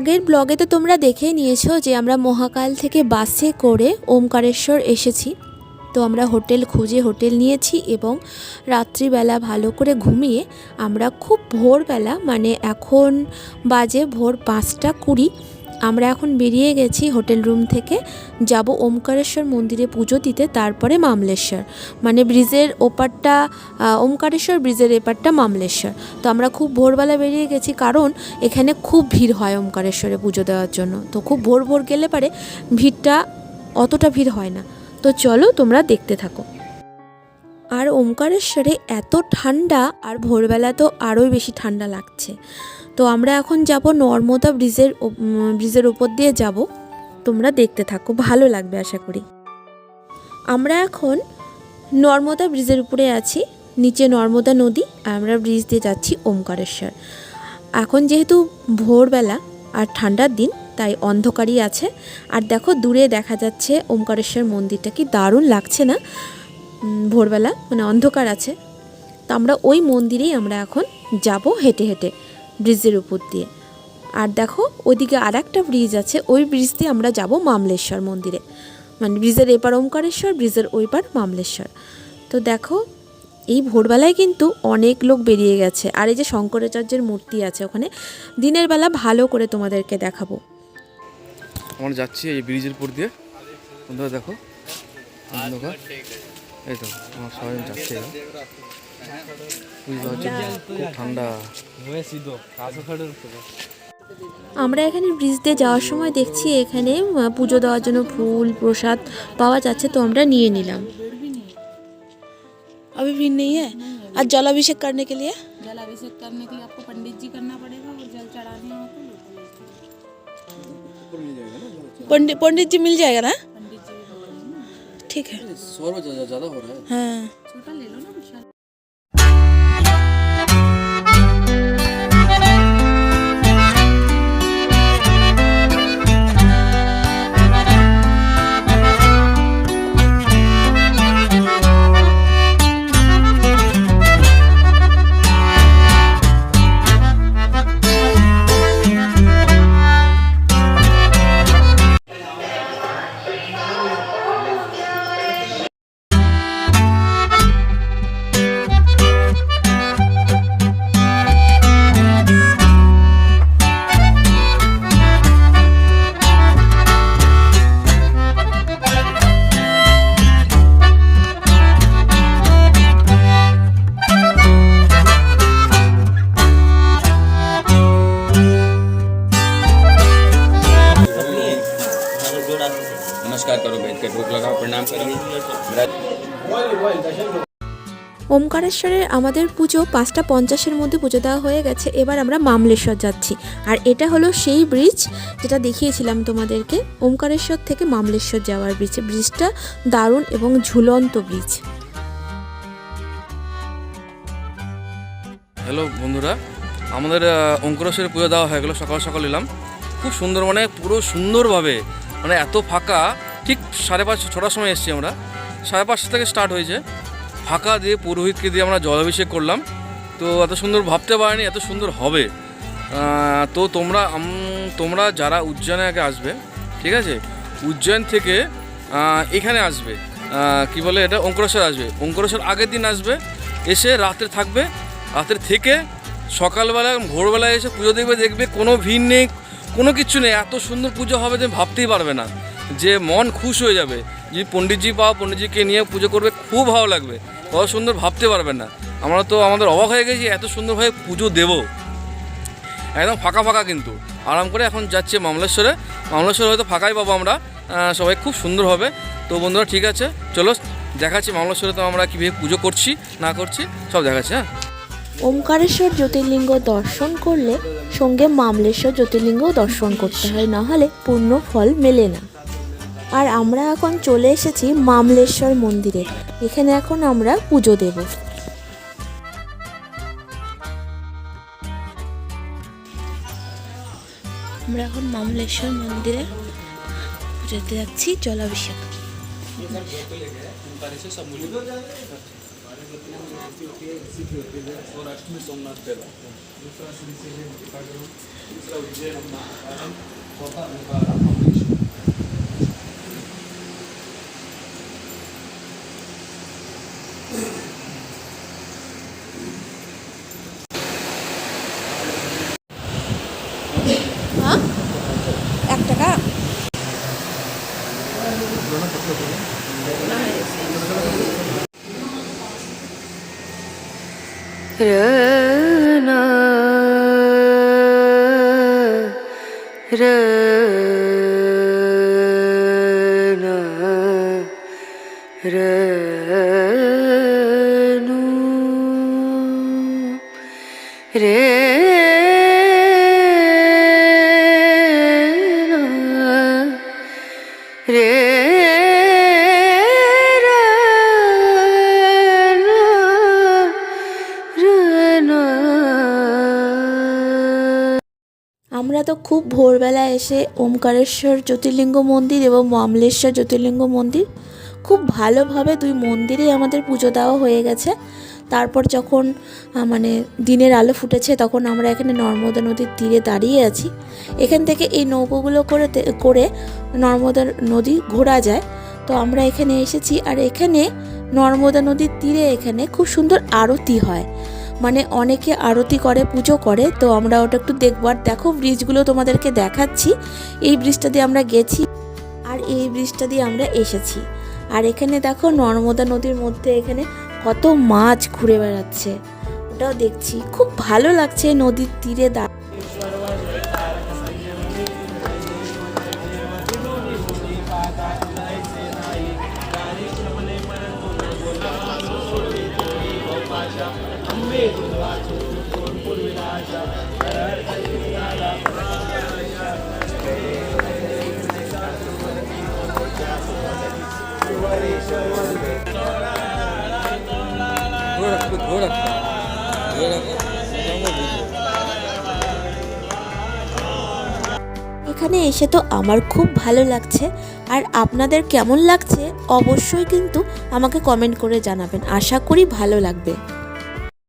আগের ব্লগে তো তোমরা দেখে নিয়েছো যে আমরা মহাকাল থেকে বাসে করে ওমকারেশ্বর এসেছি। তো আমরা হোটেল খুঁজে হোটেল নিয়েছি এবং রাত্রিবেলা ভালো করে ঘুমিয়ে আমরা খুব ভোরবেলা মানে এখন বাজে ভোর পাঁচটা কুড়ি আমরা এখন বেরিয়ে গেছি হোটেল রুম থেকে। যাব ওমকারেশ্বর মন্দিরে পুজো দিতে, তারপরে মামলেশ্বর। মানে ব্রিজের ওপারটা ওমকারেশ্বর ব্রিজের এপারটা মামলেশ্বর। তো আমরা খুব ভোরবেলা বেরিয়ে গেছি কারণ এখানে খুব ভিড় হয় ওমকারেশ্বরে পুজো দেওয়ার জন্য। তো খুব ভোর ভোর গেলে পারে ভিড়টা অতটা ভিড় হয় না। তো চলো তোমরা দেখতে থাকো। আর ওমকারেশ্বরে এত ঠান্ডা আর ভোরবেলা তো আরোই বেশি ঠান্ডা লাগছে। তো আমরা এখন যাব নর্মদা ব্রিজের ব্রিজের উপর দিয়ে যাব। তোমরা দেখতে থাকো, ভালো লাগবে আশা করি। আমরা এখন নর্মদা ব্রিজের উপরে আছি, নিচে নর্মদা নদী আর আমরা ব্রিজ দিয়ে যাচ্ছি ওমকারেশ্বর। এখন যেহেতু ভোরবেলা আর ঠান্ডার দিন, তাই অন্ধকারই আছে। আর দেখো, দূরে দেখা যাচ্ছে ওমকারেশ্বর মন্দিরটা, কি দারুণ লাগছে না? ভোরবেলা মানে অন্ধকার আছে। তো আমরা ওই মন্দিরেই আমরা এখন যাব হেঁটে হেঁটে, ব্রিজের উপর দিয়ে। আর দেখো, ওইদিকে আর একটা ব্রিজ আছে, ওই ব্রিজ দিয়ে আমরা যাব মামলেশ্বর মন্দিরে। মানে ব্রিজের এপার ওমকারেশ্বর, ব্রিজের ওই পার মামলেশ্বর। তো দেখো, এই ভোরবেলায় কিন্তু অনেক লোক বেরিয়ে গেছে। আর এই যে শঙ্করাচার্যের মূর্তি আছে ওখানে, দিনের বেলা ভালো করে তোমাদেরকে দেখাবো। আমরা যাচ্ছি এই ব্রিজের উপর দিয়ে। দেখো এই তো আমার সবাই যাচ্ছে এরা। বুঝতে পারছি খুব ঠান্ডা আমরা এখানে ব্রিজ দিয়ে যাওয়ার সময় দেখছি এখানে আহ, পুজো দেওয়ার জন্য ফুল প্রসাদ পাওয়া যাচ্ছে তো আমরা নিয়ে নিলাম अभी भी नहीं है आज जलाभिषेक करने के लिए जलाभिषेक करने के लिए आपको पंडित जी करना पड़ेगा और जल चढ़ाने हो तो पंडित पंडित जी मिल जाएगा ना ठीक है। शोर ज़्यादा हो रहा है। हाँ। छोटा ले लो ना નમસ્કાર કરું ભેદ કે ભૂખ લગાવ પ્રણામ ওমকারেশ্বরের আমাদের পুজো পাঁচটা পঞ্চাশের মধ্যে পুজো দেওয়া হয়ে গেছে এবার আমরা মামলেশ্বর যাচ্ছি। আর এটা হলো সেই ব্রিজ যেটা দেখিয়েছিলাম তোমাদেরকে ওমকারেশ্বর থেকে মামলেশ্বর যাওয়ার ব্রিজ ব্রিজটা দারুণ এবং ঝুলন্ত ব্রিজ হ্যালো বন্ধুরা আমাদের ওমকারেশ্বরের পুজো দেওয়া হয়ে গেলো সকাল সকাল এলাম। খুব সুন্দর মানে পুরো সুন্দরভাবে মানে এত ফাঁকা ঠিক সাড়ে পাঁচ ছটার সময় এসেছি আমরা। সাড়ে পাঁচটা থেকে স্টার্ট হয়েছে। ফাঁকা দিয়ে পুরোহিতকে দিয়ে আমরা জলাভিষেক করলাম। তো এত সুন্দর ভাবতে পারিনি, এত সুন্দর হবে। তো তোমরা তোমরা যারা উজ্জয়নে আগে আসবে, ঠিক আছে? উজ্জয়ন থেকে এখানে আসবে। কি বলে এটা? অঙ্কুরেশ্বর আসবে। অঙ্কুরেশ্বর আগের দিন আসবে, এসে রাত্রে থাকবে। রাত্রে থেকে সকালবেলা, ভোরবেলায় এসে পুজো দেখবে দেখবে কোনো ভিড় নেই, কোনো কিছু নেই। এত সুন্দর পুজো হবে তুমি ভাবতেই পারবে না। যে মন খুশ হয়ে যাবে। যে পণ্ডিতজি পাও, পণ্ডিতজিকে নিয়ে পুজো করবে, খুব ভালো লাগবে। কত সুন্দর ভাবতে পারবে না। আমরা তো আমাদের অবাক হয়ে গেছি এত সুন্দরভাবে পুজো দেবো। একদম ফাঁকা ফাঁকা কিন্তু। আরাম করে এখন যাচ্ছে মামলেশ্বরে। মামলেশ্বরে হয়তো ফাঁকাই পাবো আমরা। সবাই খুব সুন্দর হবে। তো বন্ধুরা, ঠিক আছে। চলো, দেখাচ্ছি মামলেশ্বরে তো আমরা কীভাবে পুজো করছি, না করছি, সব দেখাচ্ছি হ্যাঁ। ওমকারেশ্বর জ্যোতির্লিঙ্গ দর্শন করলে সঙ্গে মামলেশ্বর জ্যোতির্লিঙ্গ দর্শন করতে হয়। না হলে পূর্ণ ফল মেলে না। আর আমরা এখন চলে এসেছি মামলেশ্বর মন্দিরে। এখানে এখন আমরা পুজো দেব। আমরা এখন মামলেশ্বর মন্দিরে পুজোতে যাচ্ছি, জলাভিষেক। এক টাকা আমরা তো খুব ভোরবেলা এসে ওমকারেশ্বর জ্যোতির্লিঙ্গ মন্দির এবং মমলেশ্বর জ্যোতির্লিঙ্গ মন্দির খুব ভালোভাবে দুই মন্দিরে আমাদের পুজো দেওয়া হয়ে গেছে। তারপর যখন মানে দিনের আলো ফুটেছে তখন আমরা এখানে নর্মদা নদীর তীরে দাঁড়িয়ে আছি। এখান থেকে এই নৌকোগুলো করে করে নর্মদা নদী ঘোরা যায়। তো আমরা এখানে এসেছি আর এখানে নর্মদা নদীর তীরে এখানে খুব সুন্দর আরতি হয়। মানে অনেকে আরতি করে, পুজো করে। তো আমরা ওটা একটু দেখব। আর দেখো, ব্রিজগুলো তোমাদেরকে দেখাচ্ছি। এই ব্রিজটা দিয়ে আমরা গেছি আর এই ব্রিজটা দিয়ে আমরা এসেছি। আর এখানে দেখো, নর্মদা নদীর মধ্যে এখানে কত মাছ ঘুরে বেড়াচ্ছে। ওটাও দেখছি। খুব ভালো লাগছে নদীর তীরে দা এখানে এসে তো আমার খুব ভালো লাগছে, আর আপনাদের কেমন লাগছে অবশ্যই কিন্তু আমাকে কমেন্ট করে জানাবেন। আশা করি ভালো লাগবে।